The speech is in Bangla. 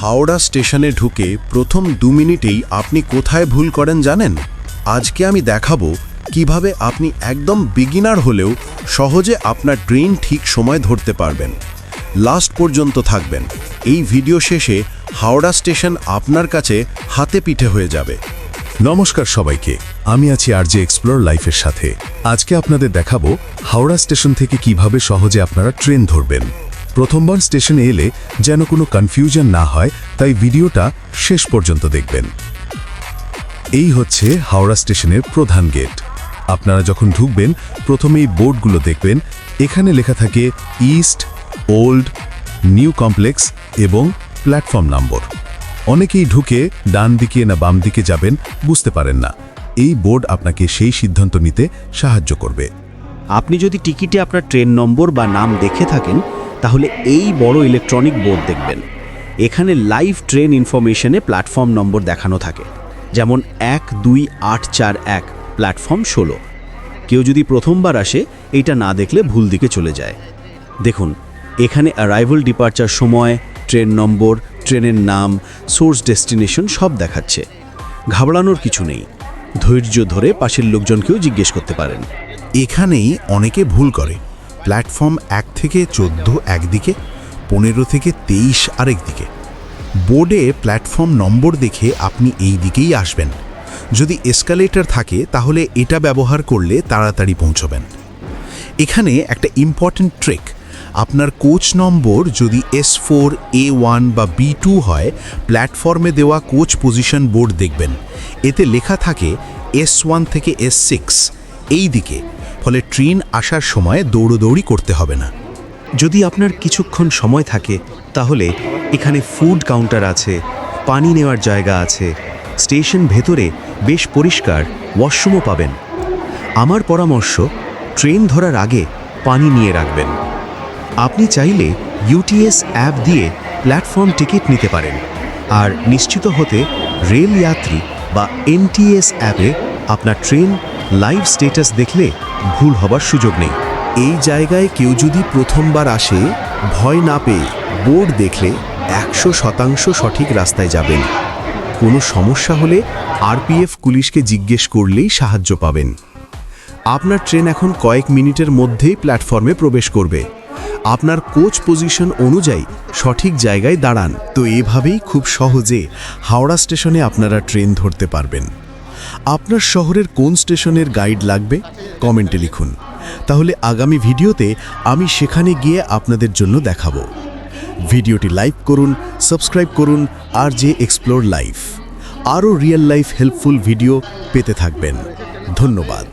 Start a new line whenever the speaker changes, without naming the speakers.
হাওড়া স্টেশনে ঢুকে প্রথম দু মিনিটেই আপনি কোথায় ভুল করেন জানেন? আজকে আমি দেখাবো কীভাবে আপনি একদম বিগিনার হলেও সহজে আপনার ট্রেন ঠিক সময় ধরতে পারবেন। লাস্ট পর্যন্ত থাকবেন। এই ভিডিও শেষে হাওড়া স্টেশন আপনার কাছে হাতে পিঠে হয়ে যাবে।
নমস্কার সবাইকে, আমি আছি আরজে এক্সপ্লোর লাইফের সাথে। আজকে আপনাদের দেখাবো হাওড়া স্টেশন থেকে কীভাবে সহজে আপনারা ট্রেন ধরবেন। প্রথমবার স্টেশনে এলে যেন কোনো কনফিউশন না হয়, তাই ভিডিওটা শেষ পর্যন্ত দেখবেন। এই হচ্ছে হাওড়া স্টেশনের প্রধান গেট আপনারা যখন ঢুকবেন প্রথমে এই বোর্ডগুলো দেখবেন। এখানে লেখা থাকে ইস্ট ওল্ড নিউ কমপ্লেক্স এবং প্ল্যাটফর্ম নম্বর অনেকেই ঢুকে ডান দিকে না বাম দিকে যাবেন, বুঝতে পারেন না। এই বোর্ড আপনাকে সেই সিদ্ধান্ত নিতে সাহায্য করবে।
আপনি যদি টিকিটে আপনার ট্রেন নম্বর বা নাম দেখে থাকেন তাহলে এই বড় ইলেকট্রনিক বোর্ড দেখবেন। এখানে লাইভ ট্রেন ইনফরমেশনে প্ল্যাটফর্ম নম্বর দেখানো থাকে। যেমন এক, দুই, আট, চার, এক প্ল্যাটফর্ম ষোলো। কেউ যদি প্রথমবার আসে, এটা না দেখলে ভুল দিকে চলে যায়। দেখুন, এখানে অ্যারাইভাল ডিপার্চার সময় ট্রেন নম্বর ট্রেনের নাম সোর্স ডেস্টিনেশন সব দেখাচ্ছে। ঘাবড়ানোর কিছু নেই। ধৈর্য ধরে পাশের লোকজনকেও জিজ্ঞেস করতে পারেন।
এখানেই অনেকে ভুল করে। প্ল্যাটফর্ম এক থেকে চোদ্দ একদিকে, পনেরো থেকে তেইশ আরেক দিকে। বোর্ডে প্ল্যাটফর্ম নম্বর দেখে আপনি এই দিকেই আসবেন। যদি এসকালেটর থাকে, তাহলে এটা ব্যবহার করলে তাড়াতাড়ি পৌঁছবেন। এখানে একটা ইম্পর্ট্যান্ট ট্রিক আপনার কোচ নম্বর যদি এস ফোর এ ওয়ান বা বি টু হয়, প্ল্যাটফর্মে দেওয়া কোচ পজিশন বোর্ড দেখবেন। এতে লেখা থাকে এস ওয়ান থেকে এস সিক্স এই দিকে ফলে ট্রেন আসার সময় দৌড়োদৌড়ি করতে হবে না।
যদি আপনার কিছুক্ষণ সময় থাকে, তাহলে এখানে ফুড কাউন্টার আছে, পানি নেওয়ার জায়গা আছে, স্টেশন ভেতরে বেশ পরিষ্কার ওয়াশরুমও পাবেন। আমার পরামর্শ, ট্রেন ধরার আগে পানি নিয়ে রাখবেন। আপনি চাইলে ইউটিএস অ্যাপ দিয়ে প্ল্যাটফর্ম টিকিট নিতে পারেন, আর নিশ্চিত হতে রেল যাত্রী বা এনটিএস অ্যাপে আপনার ট্রেন লাইভ স্টেটাস দেখলে ভুল হবার সুযোগ নেই।
এই জায়গায় কেউ যদি প্রথমবার আসে, ভয় না পেয়ে বোর্ড দেখলে একশো শতাংশ সঠিক রাস্তায় যাবেন। কোনো সমস্যা হলে আরপিএফ পুলিশকে জিজ্ঞেস করলেই সাহায্য পাবেন। আপনার ট্রেন এখন কয়েক মিনিটের মধ্যেই প্ল্যাটফর্মে প্রবেশ করবে। আপনার কোচ পজিশন অনুযায়ী সঠিক জায়গায় দাঁড়ান। তো এভাবেই খুব সহজে হাওড়া স্টেশনে আপনারা ট্রেন ধরতে পারবেন। আপনার শহরের কোন স্টেশনের গাইড লাগবে? কমেন্টে লিখুন। তাহলে আগামী ভিডিওতে আমি সেখানে গিয়ে আপনাদের জন্য দেখাবো। ভিডিওটি লাইক করুন, সাবস্ক্রাইব করুন, আর যে এক্সপ্লোর লাইফ, আরও রিয়েল লাইফ হেল্পফুল ভিডিও পেতে থাকবেন। ধন্যবাদ।